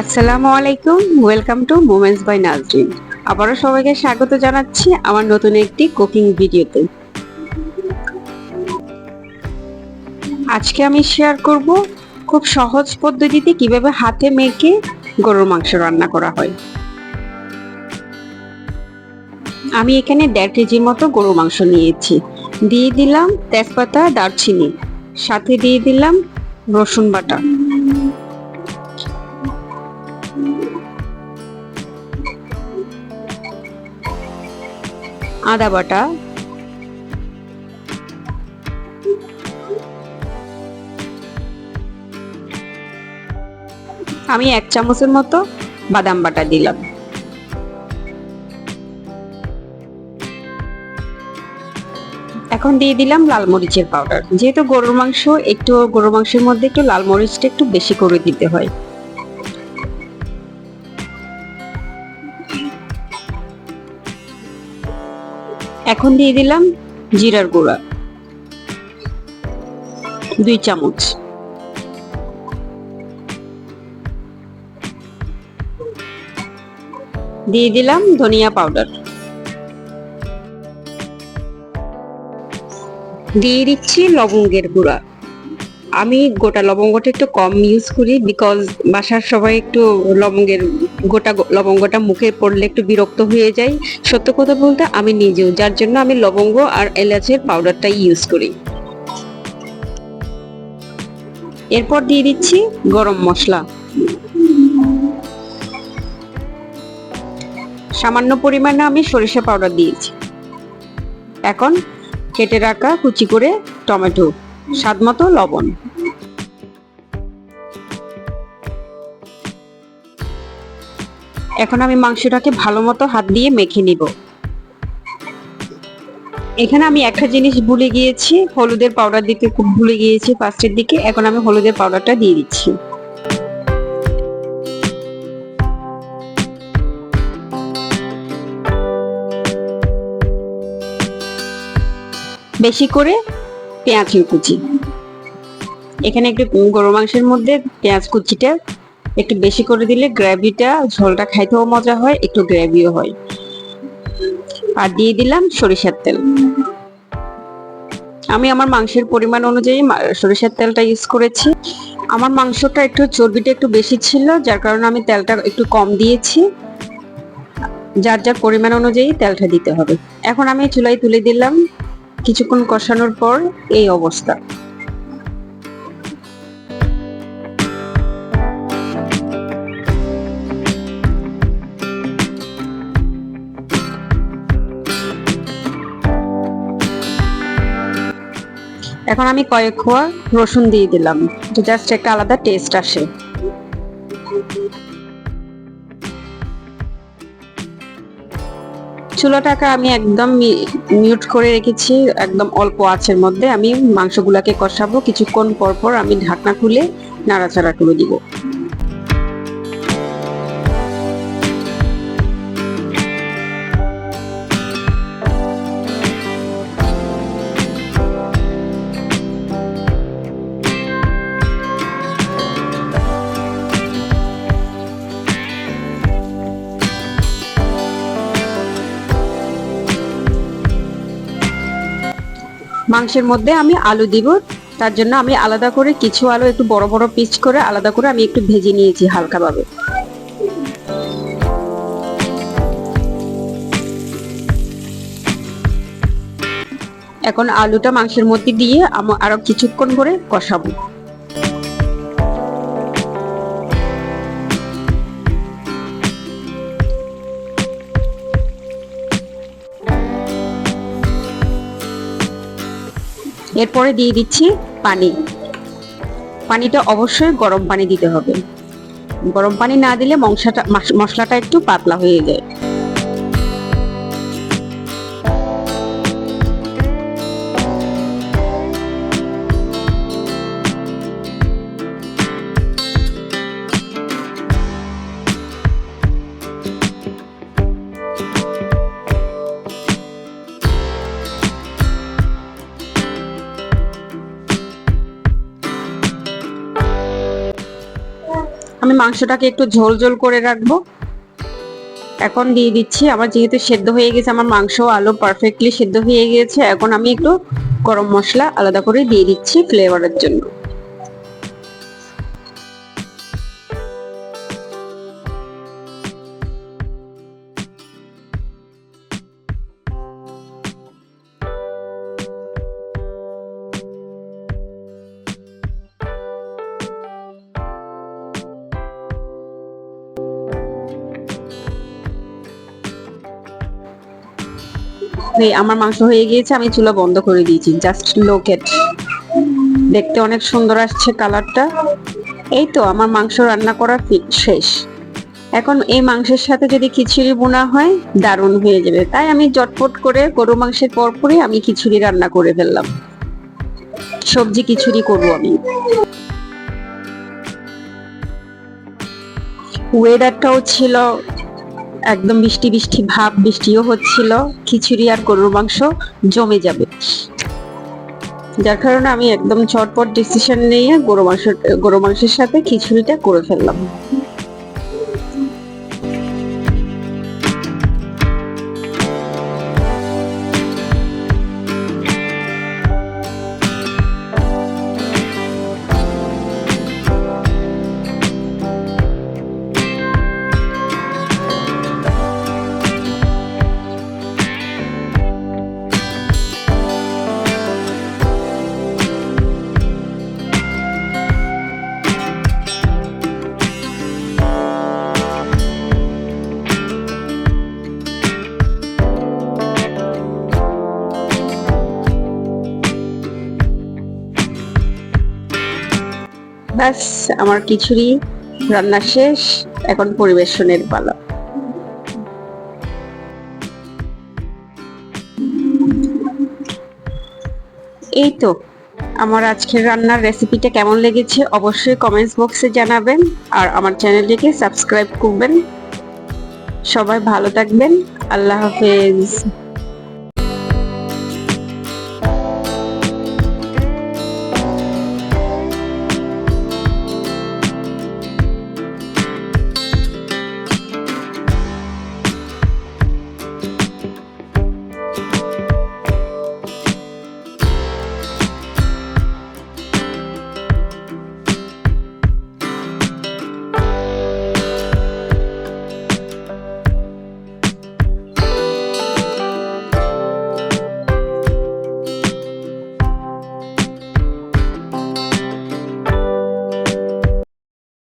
আসসালামু আলাইকুম welcome to moments by Nazrin আবারও সবাইকে স্বাগত জানাচ্ছি আমার নতুন একটি কুকিং ভিডিওতে আজকে আমি শেয়ার করব খুব সহজ পদ্ধতিতে কীভাবে হাতে মেখে গরুর মাংস রান্না করা হয়। আমি এখানে দেড় কেজির মতো গরুর মাংস নিয়েছি। দিয়ে দিলাম তেজপাতা, দারচিনি। সাথে দিয়ে দিলাম রসুন বাটা। আদা বাটা। আমি এক চামচের মতো বাদাম বাটা দিলাম। এখন দিয়ে দিলাম লাল মরিচের পাউডার। যেহেতু গরুর মাংস, একটু গরুর মাংসের মধ্যে একটু লাল মরিচটা একটু বেশি করে দিতে হয়। এখন দিয়ে দিলাম জিরার গুঁড়া। দুই চামচ। দিয়ে দিলাম ধনিয়া পাউডার। দিয়ে দিচ্ছি লবঙ্গের গুঁড়া। আমি গোটা লবঙ্গটা একটু কম ইউজ করি বিকজ বাসার সবাই একটু লবঙ্গের গোটা লবঙ্গটা মুখে পড়লে একটু বিরক্ত হয়ে যায়। সত্য কথা বলতে আমি নিজেও, যার জন্য আমি লবঙ্গ আর এলাচের পাউডারটাই ইউজ করি। এরপর দিয়ে দিচ্ছি গরম মশলা। সামান্য পরিমাণে আমি সরিষা পাউডার দিয়েছি। এখন কেটে রাখা কুচি করে টমেটো। স্বাদ মতো লবণ। এখন আমি মাংসটাকে ভালো মতো হাত দিয়ে মেখে নিব। এখানে আমি একটা জিনিস ভুলে গিয়েছি, হলুদের পাউডার দিতে খুব ভুলে গিয়েছি ফার্স্টের দিকে। এখন আমি হলুদের পাউডারটা দিয়ে দিচ্ছি। বেশি করে পেঁয়াজ কুচি। এখানে একটু গরু মাংসের মধ্যে পেঁয়াজ কুচিটা একটু বেশি করে দিলে গ্রেভিটা, ঝোলটা খাইতেও মজা হয়, একটু গ্রেভিও হয়। আর দিয়ে দিলাম সরিষার তেল। আমি আমার মাংসের পরিমাণ অনুযায়ী সরিষার তেলটা ইউজ করেছি। আমার মাংসটা একটু চর্বিটা একটু বেশি ছিল, যার কারণে আমি তেলটা একটু কম দিয়েছি। যার যার পরিমাণ অনুযায়ী তেলটা দিতে হবে। এখন আমি চুলায় তুলে দিলাম। কিছুক্ষণ কষানোর পর এই অবস্থা। এখন আমি কয়েক খোয়া রসুন দিয়ে দিলাম। জাস্ট একটা আলাদা টেস্ট আসে। চুলাটাকে আমি একদম মিউট করে রেখেছি, একদম অল্প আঁচের মধ্যে। আমি মাংসগুলাকে কষাবো, কিছুক্ষণ পর পর আমি ঢাকনা খুলে নাড়াচাড়া করে দিব। মাংসের মধ্যে আমি আলু দিব। তার জন্য আমি আলাদা করে কিছু আলু একটু বড় বড় পিচ করে আলাদা করে আমি একটু ভেজে নিয়েছি হালকাভাবে। এখন আলুটা মাংসের মধ্যে দিয়ে আরও কিছুক্ষণ করে কষাবো। এরপরে দিয়ে দিচ্ছি পানি। পানিটা অবশ্যই গরম পানি দিতে হবে। গরম পানি না দিলে মশলাটা মশলাটা একটু পাতলা হয়ে যায়। আমি মাংসটাকে একটু ঝোল ঝোল করে রাখব। এখন দিয়ে দিচ্ছি, আমার যেহেতু সেদ্ধ হয়ে গেছে, আমার মাংস আলু পারফেক্টলি সেদ্ধ হয়ে গিয়েছে এখন আমি একটু গরম মশলা আলাদা করে দিয়ে দিচ্ছি ফ্লেভারের জন্য। আমার মাংস হয়ে গিয়েছে, আমি চুলা বন্ধ করে দিয়েছি জাস্ট লোকেট দেখতে অনেক সুন্দর আসছে কালারটা। এই তো, আমার মাংস রান্না করা শেষ। এখন এই মাংসের সাথে যদি খিচুড়ি বোনা হয়, দারুণ হয়ে যাবে। তাই আমি জটপট করে গরু মাংসের পরপরই আমি খিচুড়ি রান্না করে ফেললাম। সবজি খিচুড়ি করব আমি। ওয়েদারটাও ছিল একদম বৃষ্টি বৃষ্টি ভাব বৃষ্টিও হচ্ছিল, খিচুড়ি আর গরুর মাংস জমে যাবে। যার কারণে আমি একদম চটপট ডিসিশন নিয়ে গরু মাংস, গরু মাংসের সাথে খিচুড়িটা করে ফেললাম। ব্যাস, আমার খিচুড়ি রান্না শেষ, এখন পরিবেশনের পালা। এই তো, আমার আজকের রান্নার রেসিপিটা কেমন লেগেছে অবশ্যই কমেন্টস বক্সে জানাবেন, আর আমার চ্যানেলটিকে সাবস্ক্রাইব করবেন। সবাই ভালো থাকবেন, আল্লাহ হাফেজ।